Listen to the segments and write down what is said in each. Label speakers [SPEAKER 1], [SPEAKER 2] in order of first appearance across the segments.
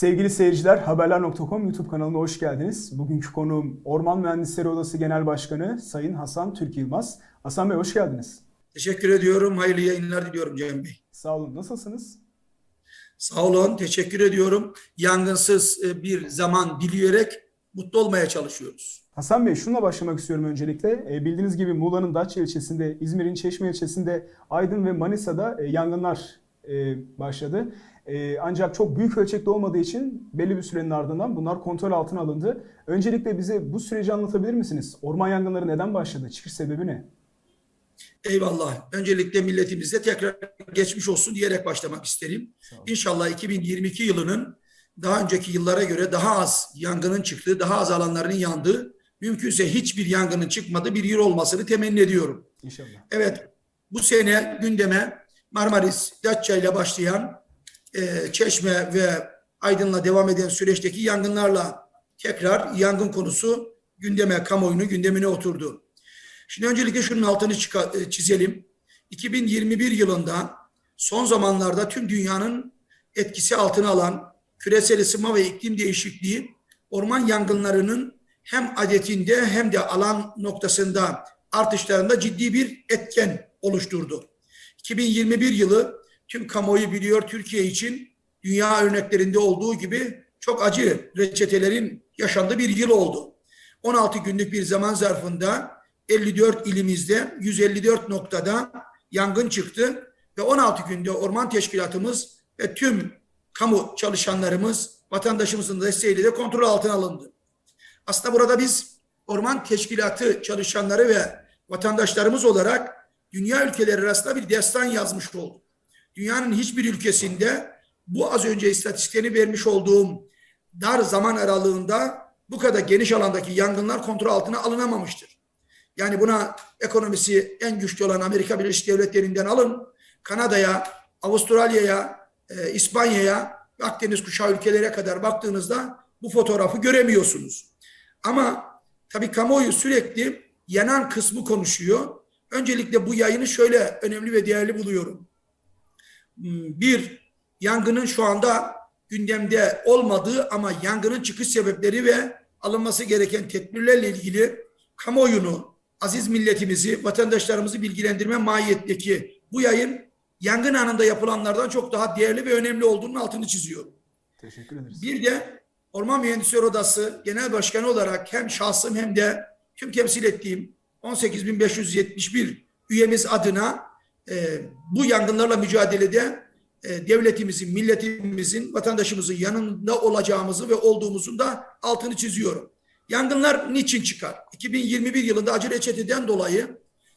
[SPEAKER 1] Sevgili seyirciler, Haberler.com YouTube kanalına hoş geldiniz. Bugünkü konuğum Orman Mühendisleri Odası Genel Başkanı Sayın Hasan Türk Yılmaz. Hasan Bey hoş geldiniz.
[SPEAKER 2] Teşekkür ediyorum. Hayırlı yayınlar diliyorum Cem Bey.
[SPEAKER 1] Sağ olun, nasılsınız?
[SPEAKER 2] Sağ olun. Teşekkür ediyorum. Yangınsız e, bir zaman dileyerek mutlu olmaya çalışıyoruz.
[SPEAKER 1] Hasan Bey şununla başlamak istiyorum öncelikle. E, bildiğiniz gibi Muğla'nın Datça ilçesinde, İzmir'in Çeşme ilçesinde, Aydın ve Manisa'da e, yangınlar e, başladı. E, ancak çok büyük ölçekte olmadığı için belli bir sürenin ardından bunlar kontrol altına alındı. Öncelikle bize bu süreci anlatabilir misiniz? Orman yangınları neden başladı? Çıkış sebebi ne?
[SPEAKER 2] Eyvallah. Öncelikle milletimize tekrar geçmiş olsun diyerek başlamak isterim. İnşallah 2022 yılının daha önceki yıllara göre daha az yangının çıktığı, daha az alanlarının yandığı, mümkünse hiçbir yangının çıkmadığı bir yıl olmasını temenni ediyorum.
[SPEAKER 1] İnşallah.
[SPEAKER 2] Evet, bu sene gündeme Marmaris, Datça ile başlayan e, Çeşme ve Aydın'la devam eden süreçteki yangınlarla tekrar yangın konusu gündeme, kamuoyunun gündemine oturdu. Şimdi öncelikle şunun altını e, çizelim. 2021 yılında son zamanlarda tüm dünyanın etkisi altına alan küresel ısınma ve iklim değişikliği orman yangınlarının hem adetinde hem de alan noktasında artışlarında ciddi bir etken oluşturdu. 2021 yılı tüm kamuoyu biliyor Türkiye için dünya örneklerinde olduğu gibi çok acı reçetelerin yaşandığı bir yıl oldu. 16 günlük bir zaman zarfında 54 ilimizde 154 noktada yangın çıktı ve 16 günde orman teşkilatımız ve tüm kamu çalışanlarımız vatandaşımızın desteğiyle de kontrol altına alındı. Aslında burada biz orman teşkilatı çalışanları ve vatandaşlarımız olarak dünya ülkeleri arasında bir destan yazmış olduk. Dünyanın hiçbir ülkesinde bu az önce istatistiklerini vermiş olduğum dar zaman aralığında bu kadar geniş alandaki yangınlar kontrol altına alınamamıştır. Yani buna ekonomisi en güçlü olan Amerika Birleşik Devletleri'nden alın, Kanada'ya, Avustralya'ya, e, İspanya'ya, Akdeniz kuşağı ülkelere kadar baktığınızda bu fotoğrafı göremiyorsunuz. Ama tabii kamuoyu sürekli yanan kısmı konuşuyor. Öncelikle bu yayını şöyle önemli ve değerli buluyorum. Hmm, Bir, yangının şu anda gündemde olmadığı ama yangının çıkış sebepleri ve alınması gereken tedbirlerle ilgili kamuoyunu, aziz milletimizi, vatandaşlarımızı bilgilendirme mahiyetteki bu yayın yangın anında yapılanlardan çok daha değerli ve önemli olduğunun altını çiziyorum.
[SPEAKER 1] Teşekkür ederiz.
[SPEAKER 2] Bir de Orman Mühendisleri Odası Genel Başkanı olarak hem şahsım hem de tüm temsil ettiğim 18.571 üyemiz adına e, bu yangınlarla mücadelede e, devletimizin, milletimizin, vatandaşımızın yanında olacağımızı ve olduğumuzun da altını çiziyorum. Yangınlar niçin çıkar? 2021 yılında acı reçeteden dolayı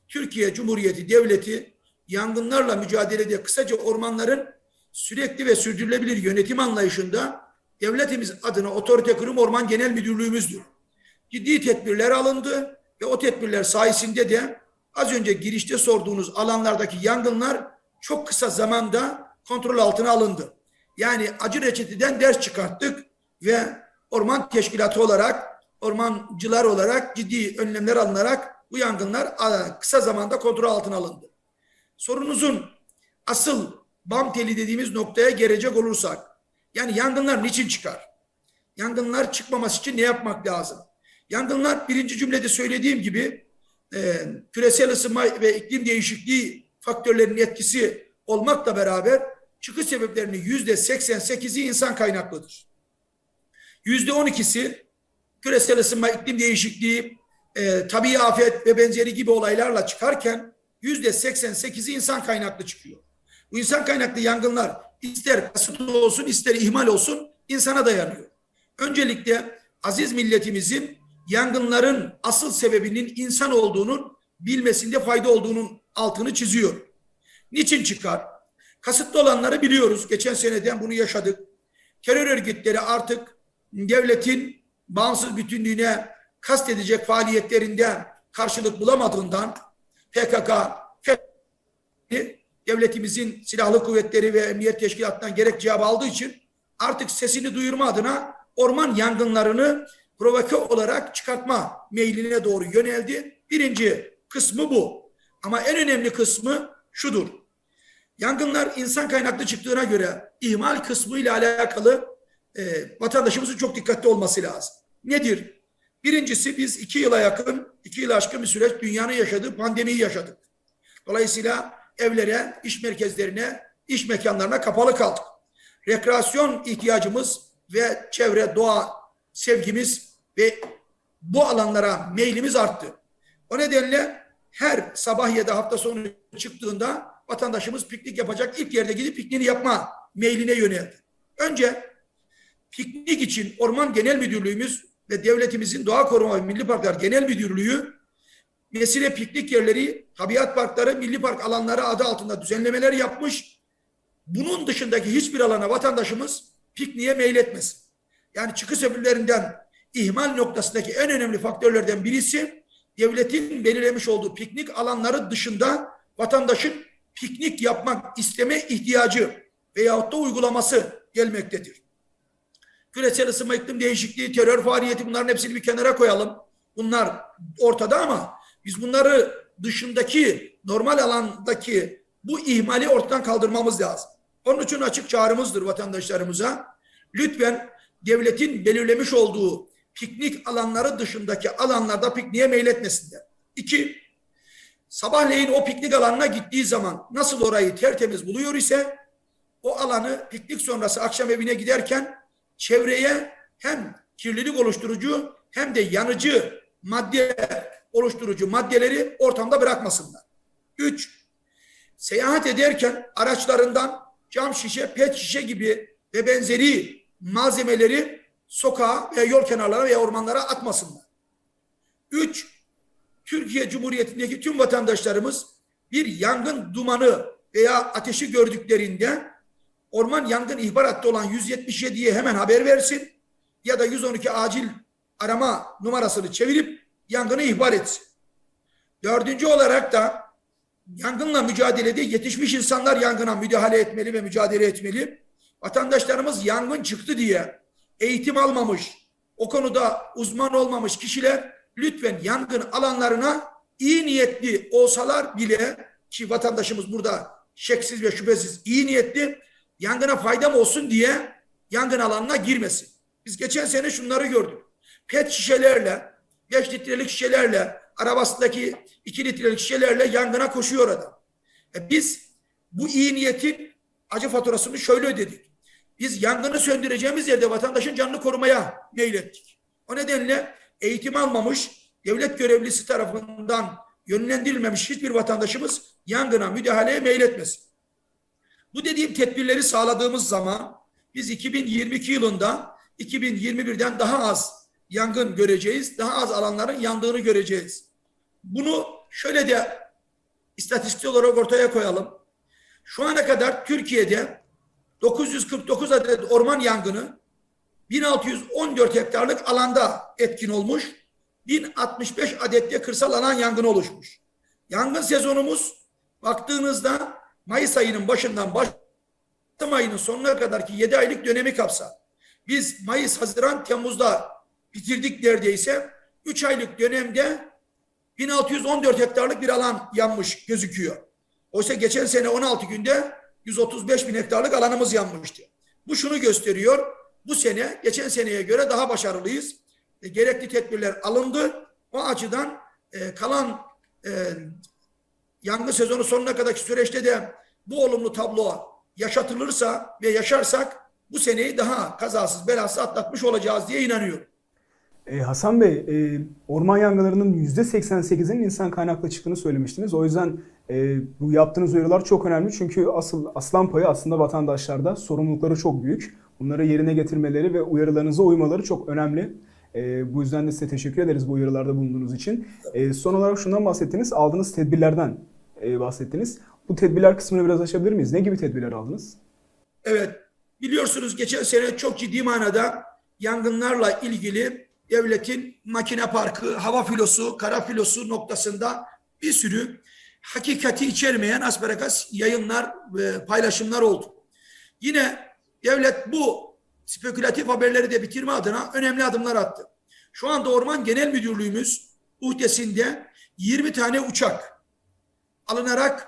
[SPEAKER 2] Türkiye Cumhuriyeti Devleti yangınlarla mücadelede kısaca ormanların sürekli ve sürdürülebilir yönetim anlayışında devletimiz adına otorite kurum Orman Genel Müdürlüğümüzdür. Ciddi tedbirler alındı ve o tedbirler sayesinde de az önce girişte sorduğunuz alanlardaki yangınlar çok kısa zamanda kontrol altına alındı. Yani acı reçeteden ders çıkarttık ve orman teşkilatı olarak, ormancılar olarak ciddi önlemler alınarak bu yangınlar kısa zamanda kontrol altına alındı. Sorunuzun asıl bam teli dediğimiz noktaya gelecek olursak, yani yangınlar niçin çıkar? Yangınlar çıkmaması için ne yapmak lazım? Yangınlar birinci cümlede söylediğim gibi e, küresel ısınma ve iklim değişikliği faktörlerinin etkisi olmakla beraber çıkış sebeplerinin yüzde 88'i insan kaynaklıdır. Yüzde 12'si küresel ısınma, iklim değişikliği, e, tabii afet ve benzeri gibi olaylarla çıkarken yüzde 88'i insan kaynaklı çıkıyor. Bu insan kaynaklı yangınlar ister kasıtlı olsun ister ihmal olsun insana dayanıyor. Öncelikle aziz milletimizin yangınların asıl sebebinin insan olduğunun bilmesinde fayda olduğunun altını çiziyor. Niçin çıkar? Kasıtlı olanları biliyoruz. Geçen seneden bunu yaşadık. Terör örgütleri artık devletin bağımsız bütünlüğüne kastedecek faaliyetlerinde karşılık bulamadığından PKK, FETÖ devletimizin silahlı kuvvetleri ve emniyet teşkilatından gerek cevap aldığı için artık sesini duyurma adına orman yangınlarını provoke olarak çıkartma meyline doğru yöneldi. Birinci kısmı bu. Ama en önemli kısmı şudur. Yangınlar insan kaynaklı çıktığına göre ihmal kısmı ile alakalı e, vatandaşımızın çok dikkatli olması lazım. Nedir? Birincisi biz iki yıla yakın, iki yıl aşkın bir süreç dünyanın yaşadığı pandemiyi yaşadık. Dolayısıyla evlere, iş merkezlerine, iş mekanlarına kapalı kaldık. Rekreasyon ihtiyacımız ve çevre, doğa sevgimiz ve bu alanlara meylimiz arttı. O nedenle her sabah ya da hafta sonu çıktığında vatandaşımız piknik yapacak ilk yerde gidip pikniğini yapma meyline yöneldi. Önce piknik için Orman Genel Müdürlüğümüz ve devletimizin Doğa Koruma ve Milli Parklar Genel Müdürlüğü mesire piknik yerleri, tabiat parkları, milli park alanları adı altında düzenlemeler yapmış. Bunun dışındaki hiçbir alana vatandaşımız pikniğe meyletmesin. Yani çıkış öbürlerinden ihmal noktasındaki en önemli faktörlerden birisi devletin belirlemiş olduğu piknik alanları dışında vatandaşın piknik yapmak isteme ihtiyacı veyahut da uygulaması gelmektedir. Küresel ısınma, iklim değişikliği, terör faaliyeti bunların hepsini bir kenara koyalım. Bunlar ortada ama biz bunları dışındaki normal alandaki bu ihmali ortadan kaldırmamız lazım. Onun için açık çağrımızdır vatandaşlarımıza. Lütfen devletin belirlemiş olduğu piknik alanları dışındaki alanlarda pikniğe meyletmesinler. İki, sabahleyin o piknik alanına gittiği zaman nasıl orayı tertemiz buluyor ise o alanı piknik sonrası akşam evine giderken çevreye hem kirlilik oluşturucu hem de yanıcı madde oluşturucu maddeleri ortamda bırakmasınlar. Üç, seyahat ederken araçlarından cam şişe, pet şişe gibi ve benzeri malzemeleri sokağa veya yol kenarlarına veya ormanlara atmasınlar. Üç, Türkiye Cumhuriyeti'ndeki tüm vatandaşlarımız bir yangın dumanı veya ateşi gördüklerinde orman yangın ihbar hattı olan 177'ye hemen haber versin ya da 112 acil arama numarasını çevirip yangını ihbar etsin. Dördüncü olarak da yangınla mücadelede yetişmiş insanlar yangına müdahale etmeli ve mücadele etmeli. Vatandaşlarımız yangın çıktı diye eğitim almamış, o konuda uzman olmamış kişiler lütfen yangın alanlarına iyi niyetli olsalar bile ki vatandaşımız burada şeksiz ve şüphesiz iyi niyetli yangına faydam olsun diye yangın alanına girmesin. Biz geçen sene şunları gördük. Pet şişelerle, 5 litrelik şişelerle, arabasındaki 2 litrelik şişelerle yangına koşuyor adam. E biz bu iyi niyetin acı faturasını şöyle ödedik. Biz yangını söndüreceğimiz yerde vatandaşın canını korumaya meylettik. O nedenle eğitim almamış, devlet görevlisi tarafından yönlendirilmemiş hiçbir vatandaşımız yangına müdahaleye meyletmesin. Bu dediğim tedbirleri sağladığımız zaman biz 2022 yılında 2021'den daha az yangın göreceğiz. Daha az alanların yandığını göreceğiz. Bunu şöyle de istatistik olarak ortaya koyalım. Şu ana kadar Türkiye'de 949 adet orman yangını 1614 hektarlık alanda etkin olmuş. 1065 adette kırsal alan yangını oluşmuş. Yangın sezonumuz baktığınızda Mayıs ayının başından baş ayının sonuna kadarki 7 aylık dönemi kapsar. Biz Mayıs, Haziran, Temmuz'da bitirdik neredeyse. 3 aylık dönemde 1614 hektarlık bir alan yanmış gözüküyor. Oysa geçen sene 16 günde 135 bin hektarlık alanımız yanmıştı. Bu şunu gösteriyor. Bu sene geçen seneye göre daha başarılıyız. E, gerekli tedbirler alındı. O açıdan e, kalan e, yangın sezonu sonuna kadarki süreçte de bu olumlu tablo yaşatılırsa ve yaşarsak bu seneyi daha kazasız belasız atlatmış olacağız diye inanıyorum.
[SPEAKER 1] E, Hasan Bey, e, orman yangınlarının %88'inin insan kaynaklı çıktığını söylemiştiniz. O yüzden e, bu yaptığınız uyarılar çok önemli. Çünkü asıl aslan payı aslında vatandaşlarda. Sorumlulukları çok büyük. Bunları yerine getirmeleri ve uyarılarınıza uymaları çok önemli. E, bu yüzden de size teşekkür ederiz bu uyarılarda bulunduğunuz için. E, son olarak şundan bahsettiniz. Aldığınız tedbirlerden e, bahsettiniz. Bu tedbirler kısmını biraz açabilir miyiz? Ne gibi tedbirler aldınız?
[SPEAKER 2] Evet, biliyorsunuz geçen sene çok ciddi manada yangınlarla ilgili devletin makine parkı, hava filosu, kara filosu noktasında bir sürü hakikati içermeyen asparagas yayınlar ve paylaşımlar oldu. Yine devlet bu spekülatif haberleri de bitirme adına önemli adımlar attı. Şu anda Orman Genel Müdürlüğümüz uhdesinde 20 tane uçak alınarak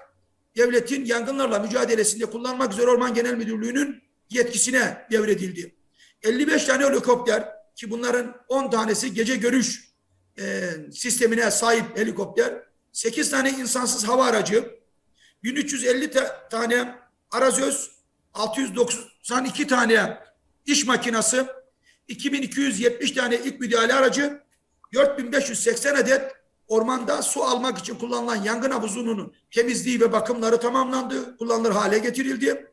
[SPEAKER 2] devletin yangınlarla mücadelesinde kullanmak üzere Orman Genel Müdürlüğü'nün yetkisine devredildi. 55 tane helikopter ki bunların 10 tanesi gece görüş e, sistemine sahip helikopter, 8 tane insansız hava aracı, 1350 ta- tane arazöz, 692 tane iş makinası, 2270 tane ilk müdahale aracı, 4580 adet ormanda su almak için kullanılan yangın havuzunun temizliği ve bakımları tamamlandı, kullanılır hale getirildi.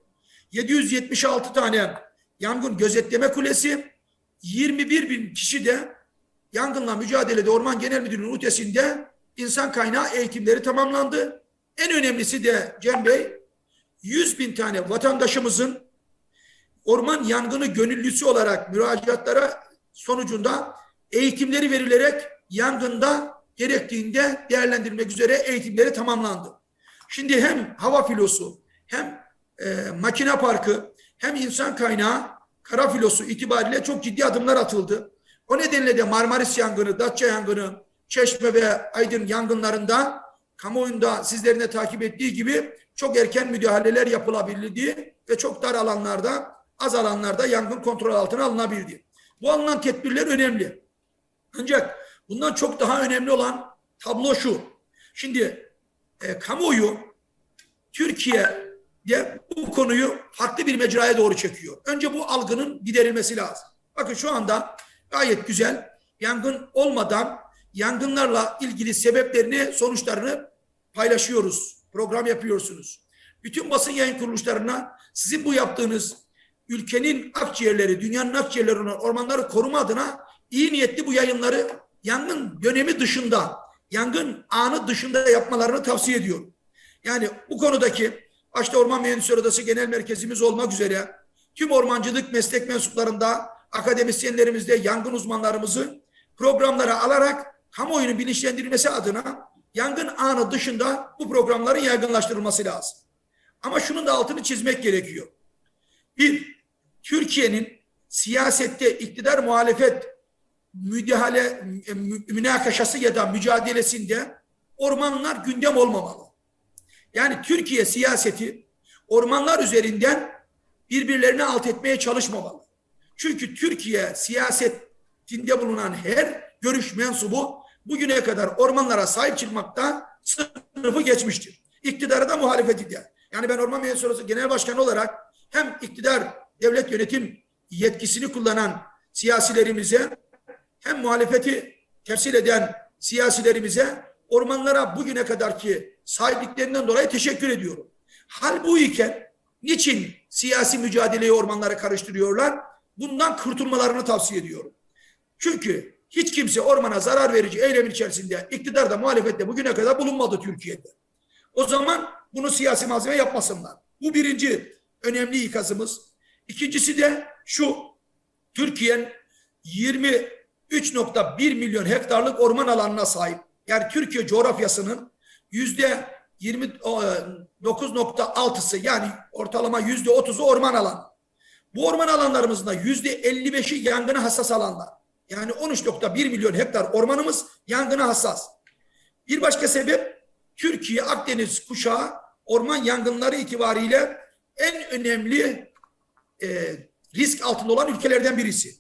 [SPEAKER 2] 776 tane yangın gözetleme kulesi, 21 bin kişi de yangınla mücadelede Orman Genel Müdürlüğü'nün ötesinde insan kaynağı eğitimleri tamamlandı. En önemlisi de Cem Bey, 100 bin tane vatandaşımızın orman yangını gönüllüsü olarak müracaatlara sonucunda eğitimleri verilerek yangında gerektiğinde değerlendirmek üzere eğitimleri tamamlandı. Şimdi hem hava filosu hem e, makine parkı hem insan kaynağı kara filosu itibariyle çok ciddi adımlar atıldı. O nedenle de Marmaris yangını, Datça yangını, Çeşme ve Aydın yangınlarında kamuoyunda sizlerin de takip ettiği gibi çok erken müdahaleler yapılabildi ve çok dar alanlarda, az alanlarda yangın kontrol altına alınabildi. Bu alınan tedbirler önemli. Ancak bundan çok daha önemli olan tablo şu. Şimdi e, kamuoyu Türkiye'de bu konuyu farklı bir mecraya doğru çekiyor. Önce bu algının giderilmesi lazım. Bakın şu anda gayet güzel yangın olmadan yangınlarla ilgili sebeplerini, sonuçlarını paylaşıyoruz. Program yapıyorsunuz. Bütün basın yayın kuruluşlarına sizin bu yaptığınız ülkenin akciğerleri, dünyanın akciğerleri olan ormanları koruma adına iyi niyetli bu yayınları yangın dönemi dışında, yangın anı dışında yapmalarını tavsiye ediyorum. Yani bu konudaki başta Orman Mühendisleri Odası Genel Merkezimiz olmak üzere tüm ormancılık meslek mensuplarında, akademisyenlerimizde, yangın uzmanlarımızı programlara alarak kamuoyunun bilinçlendirilmesi adına yangın anı dışında bu programların yaygınlaştırılması lazım. Ama şunun da altını çizmek gerekiyor. Bir, Türkiye'nin siyasette iktidar muhalefet müdahale, mü- münakaşası ya da mücadelesinde ormanlar gündem olmamalı. Yani Türkiye siyaseti ormanlar üzerinden birbirlerini alt etmeye çalışmamalı. Çünkü Türkiye siyasetinde bulunan her görüş mensubu bugüne kadar ormanlara sahip çıkmakta sınıfı geçmiştir. İktidarı da muhalefeti de. Yani ben Orman Odası Genel Başkanı olarak hem iktidar devlet yönetim yetkisini kullanan siyasilerimize hem muhalefeti temsil eden siyasilerimize ormanlara bugüne kadarki sahipliklerinden dolayı teşekkür ediyorum. Hal bu iken niçin siyasi mücadeleyi ormanlara karıştırıyorlar? Bundan kurtulmalarını tavsiye ediyorum. Çünkü hiç kimse ormana zarar verici eylem içerisinde iktidarda muhalefette bugüne kadar bulunmadı Türkiye'de. O zaman bunu siyasi malzeme yapmasınlar. Bu birinci önemli ikazımız. İkincisi de şu. Türkiye'nin 23.1 milyon hektarlık orman alanına sahip. Yani Türkiye coğrafyasının yüzde 29.6'sı yani ortalama yüzde 30'u orman alanı. Bu orman alanlarımızın da yüzde 55'i yangına hassas alanlar. Yani 13.1 milyon hektar ormanımız yangına hassas. Bir başka sebep Türkiye Akdeniz kuşağı orman yangınları itibariyle en önemli e, risk altında olan ülkelerden birisi.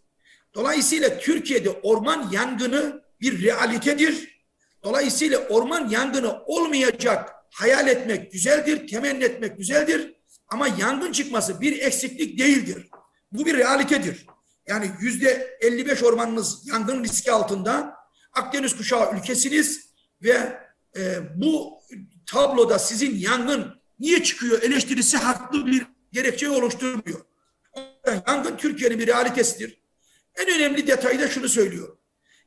[SPEAKER 2] Dolayısıyla Türkiye'de orman yangını bir realitedir. Dolayısıyla orman yangını olmayacak hayal etmek güzeldir, temenni etmek güzeldir. Ama yangın çıkması bir eksiklik değildir. Bu bir realitedir. Yani yüzde 55 ormanınız yangın riski altında. Akdeniz kuşağı ülkesiniz ve e, bu tabloda sizin yangın niye çıkıyor eleştirisi haklı bir gerekçe oluşturmuyor. Yangın Türkiye'nin bir realitesidir. En önemli detayı da şunu söylüyorum.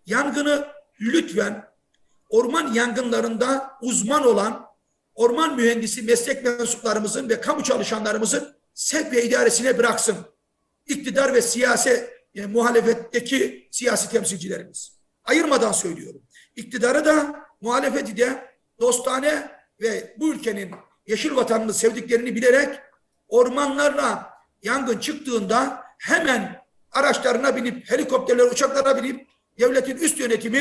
[SPEAKER 2] Yangını lütfen orman yangınlarında uzman olan orman mühendisi meslek mensuplarımızın ve kamu çalışanlarımızın sevk ve idaresine bıraksın. İktidar ve siyasi e, muhalefetteki siyasi temsilcilerimiz. Ayırmadan söylüyorum. İktidarı da muhalefeti de dostane ve bu ülkenin yeşil vatanını sevdiklerini bilerek ormanlarla yangın çıktığında hemen araçlarına binip helikopterler uçaklara binip devletin üst yönetimi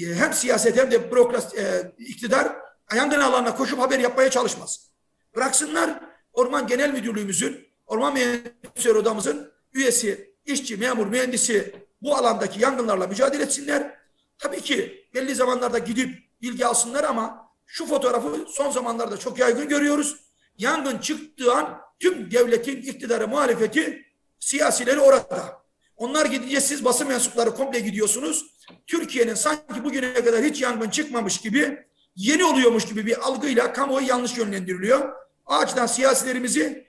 [SPEAKER 2] e, hem siyaset hem de bürokrasi e, iktidar yangın alanına koşup haber yapmaya çalışmaz. Bıraksınlar Orman Genel Müdürlüğümüzün, Orman Mühendisleri Odamızın üyesi işçi, memur, mühendisi bu alandaki yangınlarla mücadele etsinler. Tabii ki belli zamanlarda gidip bilgi alsınlar ama şu fotoğrafı son zamanlarda çok yaygın görüyoruz. Yangın çıktığı an tüm devletin iktidarı, muhalefeti, siyasileri orada. Onlar gidince siz basın mensupları komple gidiyorsunuz. Türkiye'nin sanki bugüne kadar hiç yangın çıkmamış gibi, yeni oluyormuş gibi bir algıyla kamuoyu yanlış yönlendiriliyor. Açıdan siyasilerimizi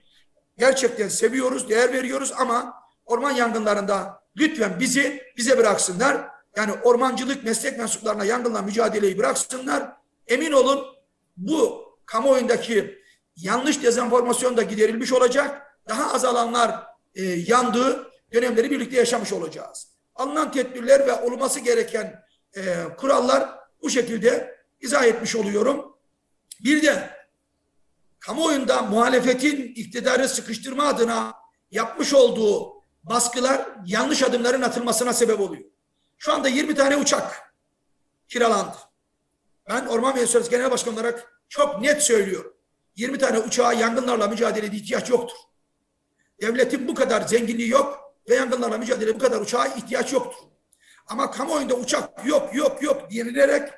[SPEAKER 2] gerçekten seviyoruz, değer veriyoruz ama orman yangınlarında lütfen bizi bize bıraksınlar. Yani ormancılık meslek mensuplarına yangınla mücadeleyi bıraksınlar. Emin olun bu kamuoyundaki yanlış dezenformasyon da giderilmiş olacak. Daha az alanlar e, yandığı dönemleri birlikte yaşamış olacağız. Alınan tedbirler ve olması gereken e, kurallar bu şekilde izah etmiş oluyorum. Bir de kamuoyunda muhalefetin iktidarı sıkıştırma adına yapmış olduğu baskılar yanlış adımların atılmasına sebep oluyor. Şu anda 20 tane uçak kiralandı. Ben Orman ve Enstitüsü Genel Başkan olarak çok net söylüyorum. 20 tane uçağa yangınlarla mücadelede ihtiyaç yoktur. Devletin bu kadar zenginliği yok ve yangınlarla mücadele bu kadar uçağa ihtiyaç yoktur. Ama kamuoyunda uçak yok yok yok denilerek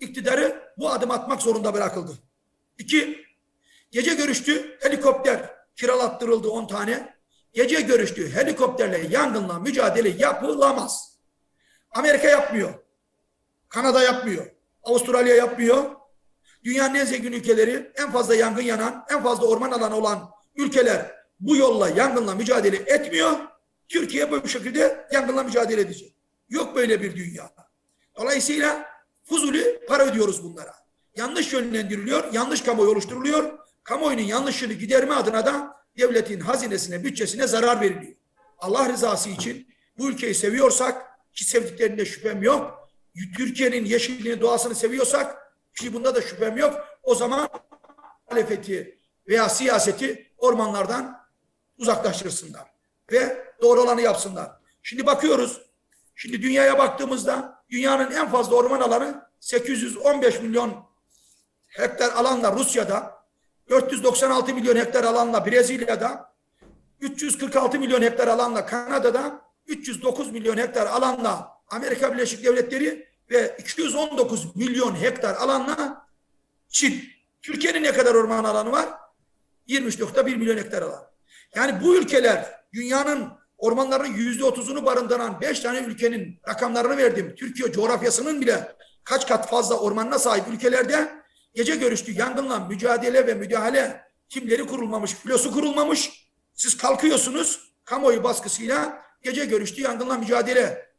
[SPEAKER 2] iktidarı bu adım atmak zorunda bırakıldı. İki, gece görüştü helikopter kiralattırıldı 10 tane. Gece görüştü helikopterle yangınla mücadele yapılamaz. Amerika yapmıyor. Kanada yapmıyor. Avustralya yapmıyor. Dünyanın en zengin ülkeleri, en fazla yangın yanan, en fazla orman alanı olan ülkeler bu yolla yangınla mücadele etmiyor. Türkiye bu şekilde yangınla mücadele edecek. Yok böyle bir dünya. Dolayısıyla fuzuli para ödüyoruz bunlara. Yanlış yönlendiriliyor, yanlış kamuoyu oluşturuluyor. Kamuoyunun yanlışını giderme adına da devletin hazinesine, bütçesine zarar veriliyor. Allah rızası için bu ülkeyi seviyorsak, ki sevdiklerinde şüphem yok, Türkiye'nin yeşilliğini, doğasını seviyorsak, ki bunda da şüphem yok, o zaman muhalefeti veya siyaseti ormanlardan uzaklaştırsınlar. Ve doğru olanı yapsınlar. Şimdi bakıyoruz, şimdi dünyaya baktığımızda dünyanın en fazla orman alanı 815 milyon hektar alanla Rusya'da, 496 milyon hektar alanla Brezilya'da, 346 milyon hektar alanla Kanada'da, 309 milyon hektar alanla Amerika Birleşik Devletleri ve 219 milyon hektar alanla Çin. Türkiye'nin ne kadar orman alanı var? 23.1 milyon hektar alan. Yani bu ülkeler dünyanın ormanlarının yüzde otuzunu barındıran beş tane ülkenin rakamlarını verdim. Türkiye coğrafyasının bile kaç kat fazla ormanına sahip ülkelerde gece görüştü yangınla mücadele ve müdahale timleri kurulmamış, filosu kurulmamış. Siz kalkıyorsunuz kamuoyu baskısıyla gece görüştü yangınla mücadele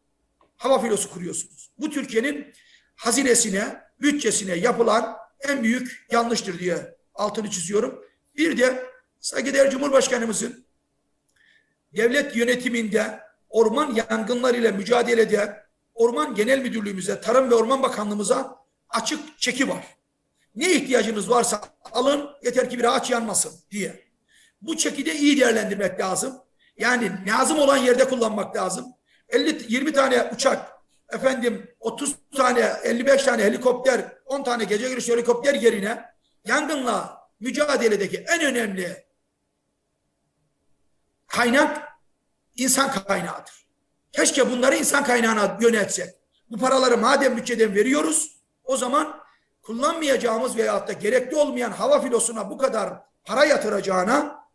[SPEAKER 2] hava filosu kuruyorsunuz. Bu Türkiye'nin hazinesine, bütçesine yapılan en büyük yanlıştır diye altını çiziyorum. Bir de saygıdeğer Cumhurbaşkanımızın devlet yönetiminde orman yangınlarıyla mücadelede Orman Genel Müdürlüğümüze, Tarım ve Orman Bakanlığımıza açık çeki var. Ne ihtiyacınız varsa alın yeter ki bir ağaç yanmasın diye. Bu çeki de iyi değerlendirmek lazım. Yani lazım olan yerde kullanmak lazım. 50 20 tane uçak, efendim 30 tane, 55 tane helikopter, 10 tane gece görüşü helikopter yerine yangınla mücadeledeki en önemli kaynak insan kaynağıdır. Keşke bunları insan kaynağına yönetsek. Bu paraları madem bütçeden veriyoruz, o zaman kullanmayacağımız veyahut da gerekli olmayan hava filosuna bu kadar para yatıracağına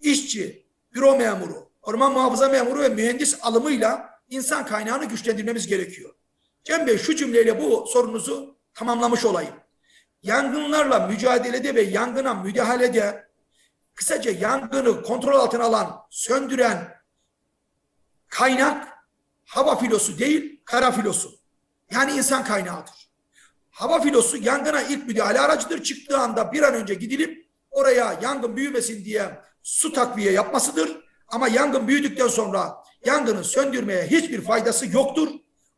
[SPEAKER 2] işçi, büro memuru, orman muhafaza memuru ve mühendis alımıyla insan kaynağını güçlendirmemiz gerekiyor. Cem Bey şu cümleyle bu sorunuzu tamamlamış olayım. Yangınlarla mücadelede ve yangına müdahalede kısaca yangını kontrol altına alan, söndüren kaynak hava filosu değil, kara filosu. Yani insan kaynağıdır. Hava filosu yangına ilk müdahale aracıdır. Çıktığı anda bir an önce gidilip oraya yangın büyümesin diye su takviye yapmasıdır. Ama yangın büyüdükten sonra yangını söndürmeye hiçbir faydası yoktur.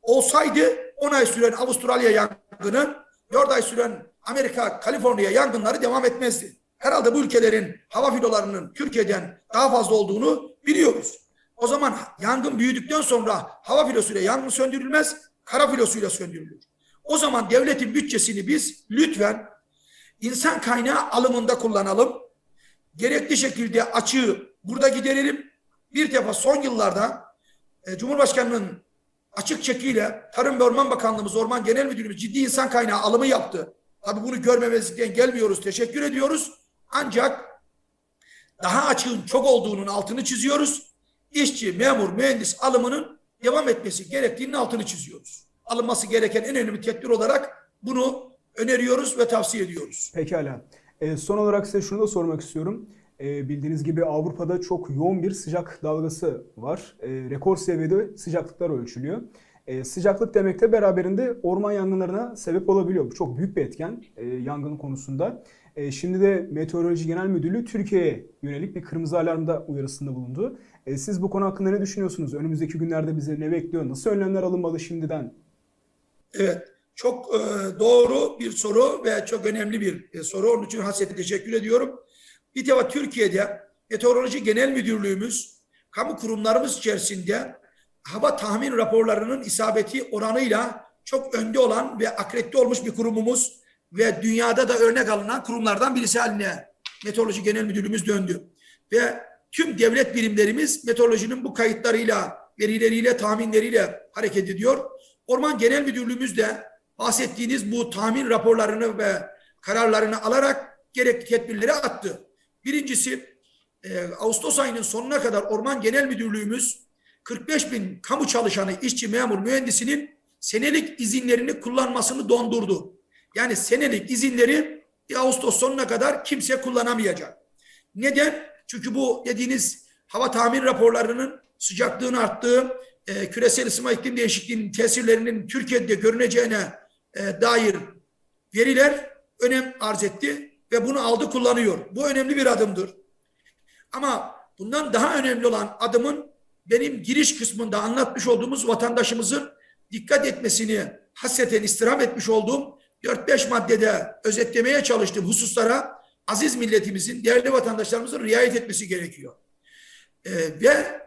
[SPEAKER 2] Olsaydı 10 ay süren Avustralya yangını, 4 ay süren Amerika, Kaliforniya yangınları devam etmezdi. Herhalde bu ülkelerin hava filolarının Türkiye'den daha fazla olduğunu biliyoruz. O zaman yangın büyüdükten sonra hava filosuyla yangın söndürülmez, kara filosuyla söndürülür. O zaman devletin bütçesini biz lütfen insan kaynağı alımında kullanalım. Gerekli şekilde açığı burada giderelim. Bir defa son yıllarda e, Cumhurbaşkanı'nın açık çekiyle Tarım ve Orman Bakanlığımız, Orman Genel Müdürlüğümüz ciddi insan kaynağı alımı yaptı. Tabii bunu görmemezlikten gelmiyoruz. Teşekkür ediyoruz. Ancak daha açığın çok olduğunun altını çiziyoruz. İşçi, memur, mühendis alımının devam etmesi gerektiğinin altını çiziyoruz. Alınması gereken en önemli tedbir olarak bunu öneriyoruz ve tavsiye ediyoruz.
[SPEAKER 1] Pekala. E, son olarak size şunu da sormak istiyorum. E, bildiğiniz gibi Avrupa'da çok yoğun bir sıcak dalgası var. E, rekor seviyede sıcaklıklar ölçülüyor. E, sıcaklık demek de beraberinde orman yangınlarına sebep olabiliyor. Bu çok büyük bir etken e, yangın konusunda. E, şimdi de Meteoroloji Genel Müdürlüğü Türkiye'ye yönelik bir kırmızı alarmda uyarısında bulundu. E, siz bu konu hakkında ne düşünüyorsunuz? Önümüzdeki günlerde bize ne bekliyor? Nasıl önlemler alınmalı şimdiden?
[SPEAKER 2] Evet, çok e, doğru bir soru ve çok önemli bir e, soru. Onun için hasrete teşekkür ediyorum. Bir defa Türkiye'de Meteoroloji Genel Müdürlüğümüz, kamu kurumlarımız içerisinde hava tahmin raporlarının isabeti oranıyla çok önde olan ve akredite olmuş bir kurumumuz ve dünyada da örnek alınan kurumlardan birisi haline Meteoroloji Genel Müdürlüğümüz döndü. Ve tüm devlet birimlerimiz meteorolojinin bu kayıtlarıyla, verileriyle, tahminleriyle hareket ediyor. Orman Genel Müdürlüğümüz de bahsettiğiniz bu tahmin raporlarını ve kararlarını alarak gerekli tedbirleri attı. Birincisi e, Ağustos ayının sonuna kadar Orman Genel Müdürlüğümüz 45 bin kamu çalışanı, işçi, memur, mühendisinin senelik izinlerini kullanmasını dondurdu. Yani senelik izinleri Ağustos sonuna kadar kimse kullanamayacak. Neden? Çünkü bu dediğiniz hava tahmin raporlarının sıcaklığın arttığı, e, küresel ısınma iklim değişikliğinin tesirlerinin Türkiye'de görüneceğine e, dair veriler önem arz etti ve bunu aldı kullanıyor. Bu önemli bir adımdır. Ama bundan daha önemli olan adımın benim giriş kısmında anlatmış olduğumuz vatandaşımızın dikkat etmesini hasreten istirham etmiş olduğum 4-5 maddede özetlemeye çalıştığım hususlara aziz milletimizin, değerli vatandaşlarımızın riayet etmesi gerekiyor. Ee, ve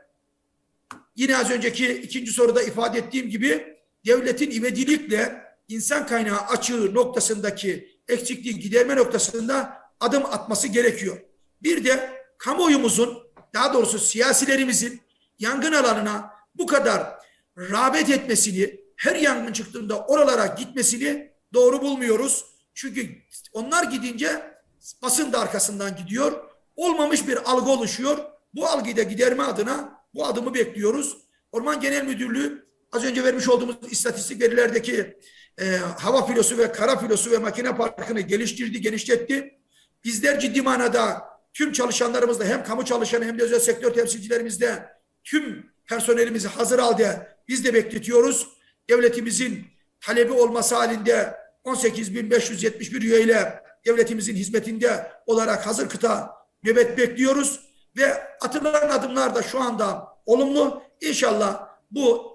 [SPEAKER 2] yine az önceki ikinci soruda ifade ettiğim gibi devletin ivedilikle insan kaynağı açığı noktasındaki eksikliği giderme noktasında adım atması gerekiyor. Bir de kamuoyumuzun daha doğrusu siyasilerimizin yangın alanına bu kadar rağbet etmesini, her yangın çıktığında oralara gitmesini doğru bulmuyoruz. Çünkü onlar gidince basın da arkasından gidiyor. Olmamış bir algı oluşuyor. Bu algıyı da giderme adına bu adımı bekliyoruz. Orman Genel Müdürlüğü az önce vermiş olduğumuz istatistik verilerdeki e, hava filosu ve kara filosu ve makine parkını geliştirdi, genişletti. Bizler ciddi manada tüm çalışanlarımızda hem kamu çalışanı hem de özel sektör temsilcilerimizde tüm personelimizi hazır halde biz de bekletiyoruz. Devletimizin talebi olması halinde 18.571 üyeyle devletimizin hizmetinde olarak hazır kıta nöbet bekliyoruz ve atılan adımlar da şu anda olumlu. İnşallah bu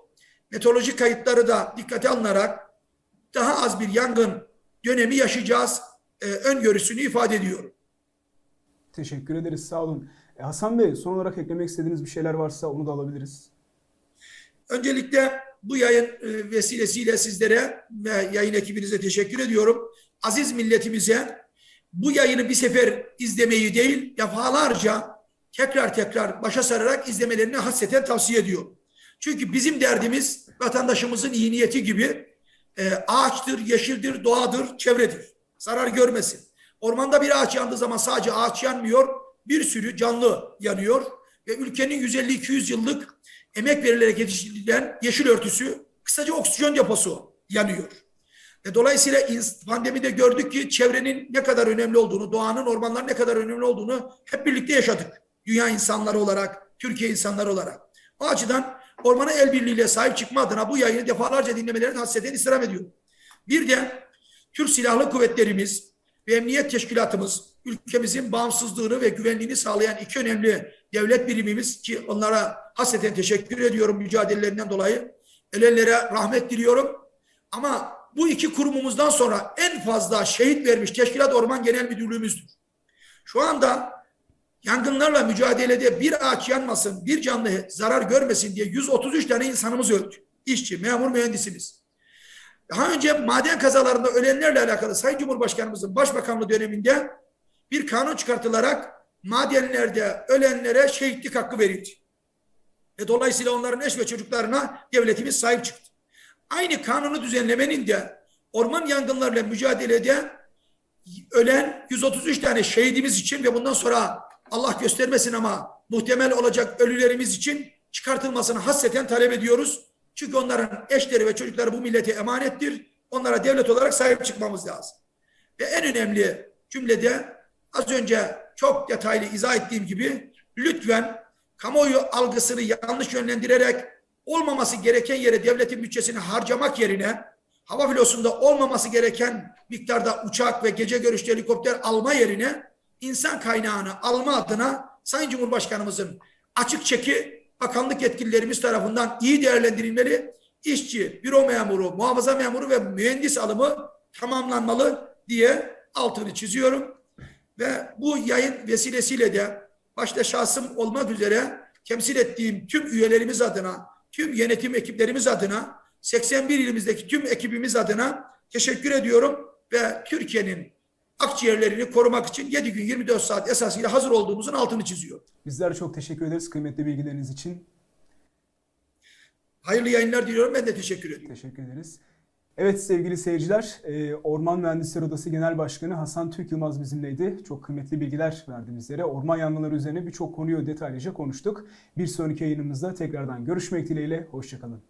[SPEAKER 2] meteorolojik kayıtları da dikkate alınarak daha az bir yangın dönemi yaşayacağız e, öngörüsünü ifade ediyorum.
[SPEAKER 1] Teşekkür ederiz. Sağ olun. E, Hasan Bey son olarak eklemek istediğiniz bir şeyler varsa onu da alabiliriz.
[SPEAKER 2] Öncelikle bu yayın e, vesilesiyle sizlere ve yayın ekibinize teşekkür ediyorum. Aziz milletimize bu yayını bir sefer izlemeyi değil defalarca tekrar tekrar başa sararak izlemelerini hasreten tavsiye ediyorum. Çünkü bizim derdimiz vatandaşımızın iyi niyeti gibi e, ağaçtır, yeşildir, doğadır, çevredir. Zarar görmesin. Ormanda bir ağaç yandığı zaman sadece ağaç yanmıyor, bir sürü canlı yanıyor ve ülkenin 150-200 yıllık emek verilerek yetiştirilen yeşil örtüsü, kısaca oksijen deposu yanıyor. Ve dolayısıyla pandemide gördük ki çevrenin ne kadar önemli olduğunu, doğanın, ormanların ne kadar önemli olduğunu hep birlikte yaşadık. Dünya insanları olarak, Türkiye insanları olarak. O açıdan ormana el birliğiyle sahip çıkma adına bu yayını defalarca dinlemelerini hasreten istirham ediyorum. Bir de Türk Silahlı Kuvvetlerimiz ve Emniyet Teşkilatımız ülkemizin bağımsızlığını ve güvenliğini sağlayan iki önemli devlet birimimiz ki onlara hasreten teşekkür ediyorum mücadelelerinden dolayı. Ellerine rahmet diliyorum. Ama bu iki kurumumuzdan sonra en fazla şehit vermiş Teşkilat Orman Genel Müdürlüğümüzdür. Şu anda yangınlarla mücadelede bir ağaç yanmasın, bir canlı zarar görmesin diye 133 tane insanımız öldü. İşçi, memur, mühendisimiz. Daha önce maden kazalarında ölenlerle alakalı Sayın Cumhurbaşkanımızın Başbakanlığı döneminde bir kanun çıkartılarak madenlerde ölenlere şehitlik hakkı verildi. Ve dolayısıyla onların eş ve çocuklarına devletimiz sahip çıktı. Aynı kanunu düzenlemenin de orman yangınlarıyla mücadelede ölen 133 tane şehidimiz için ve bundan sonra Allah göstermesin ama muhtemel olacak ölülerimiz için çıkartılmasını hasreten talep ediyoruz. Çünkü onların eşleri ve çocukları bu millete emanettir. Onlara devlet olarak sahip çıkmamız lazım. Ve en önemli cümlede az önce çok detaylı izah ettiğim gibi lütfen kamuoyu algısını yanlış yönlendirerek olmaması gereken yere devletin bütçesini harcamak yerine hava filosunda olmaması gereken miktarda uçak ve gece görüşlü helikopter alma yerine insan kaynağını alma adına Sayın Cumhurbaşkanımızın açık çeki bakanlık yetkililerimiz tarafından iyi değerlendirilmeli. İşçi, büro memuru, muhafaza memuru ve mühendis alımı tamamlanmalı diye altını çiziyorum. Ve bu yayın vesilesiyle de başta şahsım olmak üzere temsil ettiğim tüm üyelerimiz adına, tüm yönetim ekiplerimiz adına, 81 ilimizdeki tüm ekibimiz adına teşekkür ediyorum ve Türkiye'nin akciğerlerini korumak için 7 gün 24 saat esasıyla hazır olduğumuzun altını çiziyor.
[SPEAKER 1] Bizler çok teşekkür ederiz kıymetli bilgileriniz için.
[SPEAKER 2] Hayırlı yayınlar diliyorum. Ben de teşekkür ediyorum.
[SPEAKER 1] Teşekkür ederiz. Evet sevgili seyirciler, e, Orman Mühendisleri Odası Genel Başkanı Hasan Türk Yılmaz bizimleydi. Çok kıymetli bilgiler verdi bizlere. Orman yangınları üzerine birçok konuyu detaylıca konuştuk. Bir sonraki yayınımızda tekrardan görüşmek dileğiyle. Hoşçakalın.